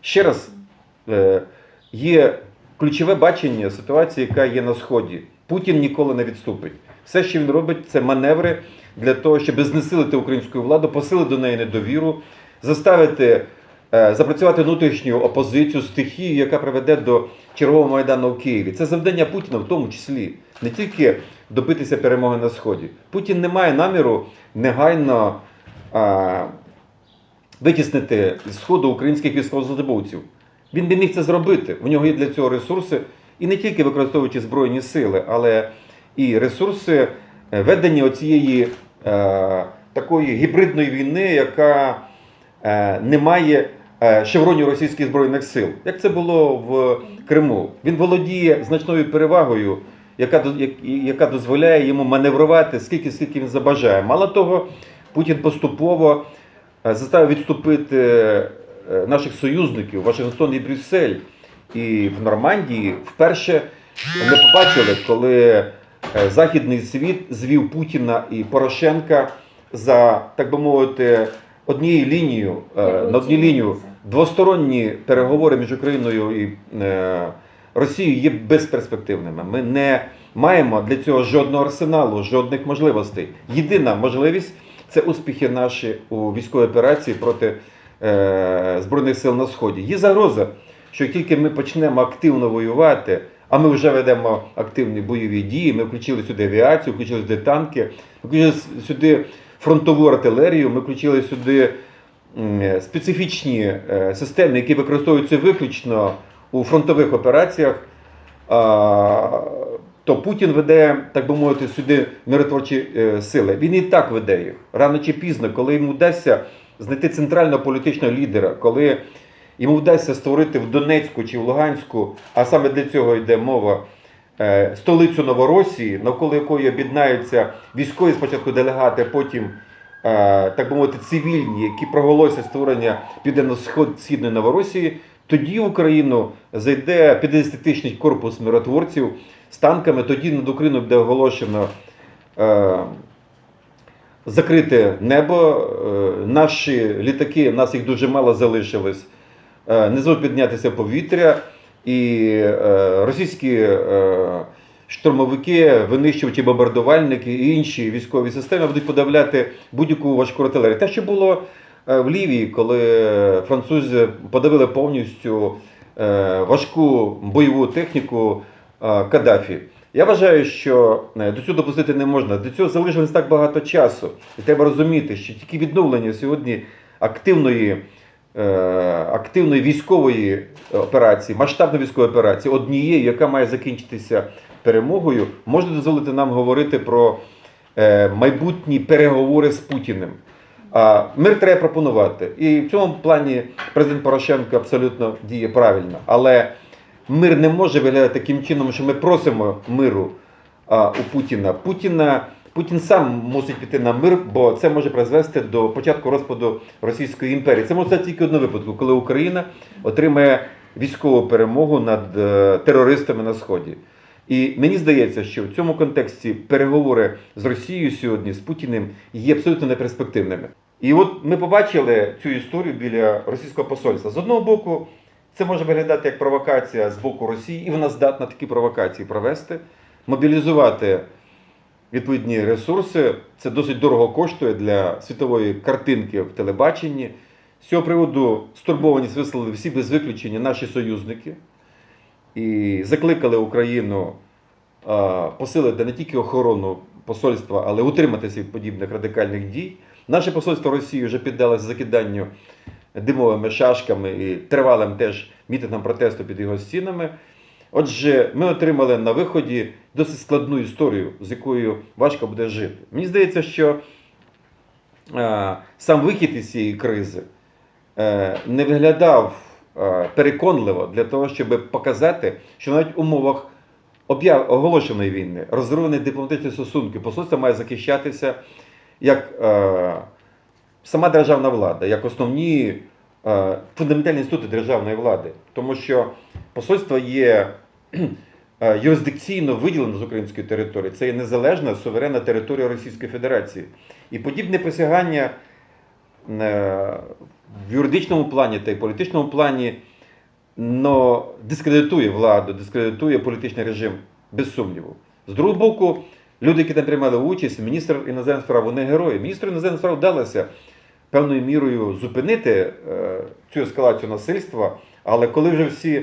ще раз е, є ключове бачення ситуації, яка є на сході. Путін ніколи не відступить. Все, що він робить, це маневри для того, щоб знесилити українську владу, посилити до неї недовіру, заставити е, запрацювати внутрішню опозицію, стихію, яка приведе до чергового майдану в Києві. Це завдання Путіна в тому числі не тільки добитися перемоги на сході. Путін не має наміру негайно витіснити з сходу українських військовослужбовців. Він би міг це зробити. У нього є для цього ресурси, і не тільки використовуючи збройні сили, але і ресурси е, ведення оцієї е, такої гібридної війни, яка е, не має е, шевронів російських збройних сил. Як це було в Криму? Він володіє значною перевагою, яка, яка дозволяє йому маневрувати скільки, скільки він забажає. Мало того, Путін поступово заставив відступити е, наших союзників Вашингтон і Брюссель. І в Нормандії вперше ми побачили, коли е, Західний світ звів Путіна і Порошенка за, так би мовити, однією лінією, е, на одній лінію. Двосторонні переговори між Україною і е, Росією є безперспективними. Ми не маємо для цього жодного арсеналу, жодних можливостей. Єдина можливість це успіхи наші у військовій операції проти е, Збройних сил на Сході. Є загроза, що тільки ми почнемо активно воювати, а ми вже ведемо активні бойові дії, ми включили сюди авіацію, включили сюди танки, включили сюди фронтову артилерію, ми включили сюди м, специфічні е, системи, які використовуються виключно у фронтових операціях. А, то Путін веде, так би мовити, сюди миротворчі е, сили. Він і так веде їх. Рано чи пізно, коли йому вдасться знайти центрального політичного лідера, коли йому вдасться створити в Донецьку чи в Луганську, а саме для цього йде мова, е, столицю Новоросії, навколо якої об'єднаються військові спочатку делегати, потім, е, так би мовити, цивільні, які проголосять створення південно-східної Новоросії, тоді в Україну зайде 50-тисячний корпус миротворців з танками, тоді над Україною буде оголошено. Е, закрите небо. Е, Наші літаки, нас їх дуже мало залишилось, е, не зможуть піднятися повітря, і е, російські е, штурмовики, винищувачі, бомбардувальники і інші військові системи будуть подавляти будь-яку важку артилерію. Те, що було е, в Лівії, коли французи подавили повністю е, важку бойову техніку Каддафі. Я вважаю, що е, до цього допустити не можна. До цього залишилось так багато часу. І треба розуміти, що тільки відновлення сьогодні активної, е, активної військової операції, масштабної військової операції, однієї, яка має закінчитися перемогою, може дозволити нам говорити про е, майбутні переговори з Путіним. А мир треба пропонувати. І в цьому плані президент Порошенко абсолютно діє правильно. Але мир не може виглядати таким чином, що ми просимо миру а, у Путіна. Путіна. Путін сам мусить піти на мир, бо це може призвести до початку розпаду Російської імперії. Це може тільки в одному випадку, коли Україна отримає військову перемогу над е, терористами на сході. І мені здається, що в цьому контексті переговори з Росією сьогодні з Путіним є абсолютно неперспективними. І от ми побачили цю історію біля російського посольства. З одного боку, це може виглядати як провокація з боку Росії, і вона здатна такі провокації провести, мобілізувати відповідні ресурси. Це досить дорого коштує для світової картинки в телебаченні. З цього приводу стурбованість висловили всі без виключення наші союзники і закликали Україну посилити не тільки охорону посольства, але утриматися від подібних радикальних дій. Наше посольство Росії вже піддалося закиданню димовими шашками і тривалим теж мітингам протесту під його стінами. Отже, ми отримали на виході досить складну історію, з якою важко буде жити. Мені здається, що е, сам вихід із цієї кризи е, не виглядав е, переконливо для того, щоб показати, що навіть в умовах оголошеної війни, розривані дипломатичні стосунки, посольство має захищатися як е, сама державна влада, як основні е, фундаментальні інститути державної влади. Тому що посольство є е, юрисдикційно виділено з української території. Це є незалежна суверенна територія Російської Федерації. І подібне посягання е, в юридичному плані та й політичному плані но дискредитує владу, дискредитує політичний режим, без сумніву. З другого боку, люди, які там приймали участь, міністр іноземних справ, вони герої. Міністру іноземних справ вдалося певною мірою зупинити е, цю ескалацію насильства, але коли вже всі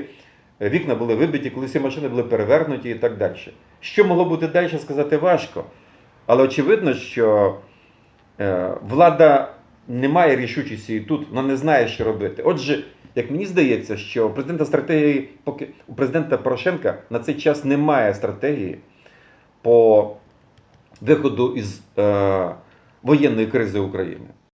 вікна були вибиті, коли всі машини були перевернуті і так далі. Що могло бути далі, сказати важко. Але очевидно, що е, влада не має рішучості і тут, вона не знає, що робити. Отже, як мені здається, що у президента стратегії, поки у президента Порошенка на цей час немає стратегії по виходу із е, воєнної кризи України.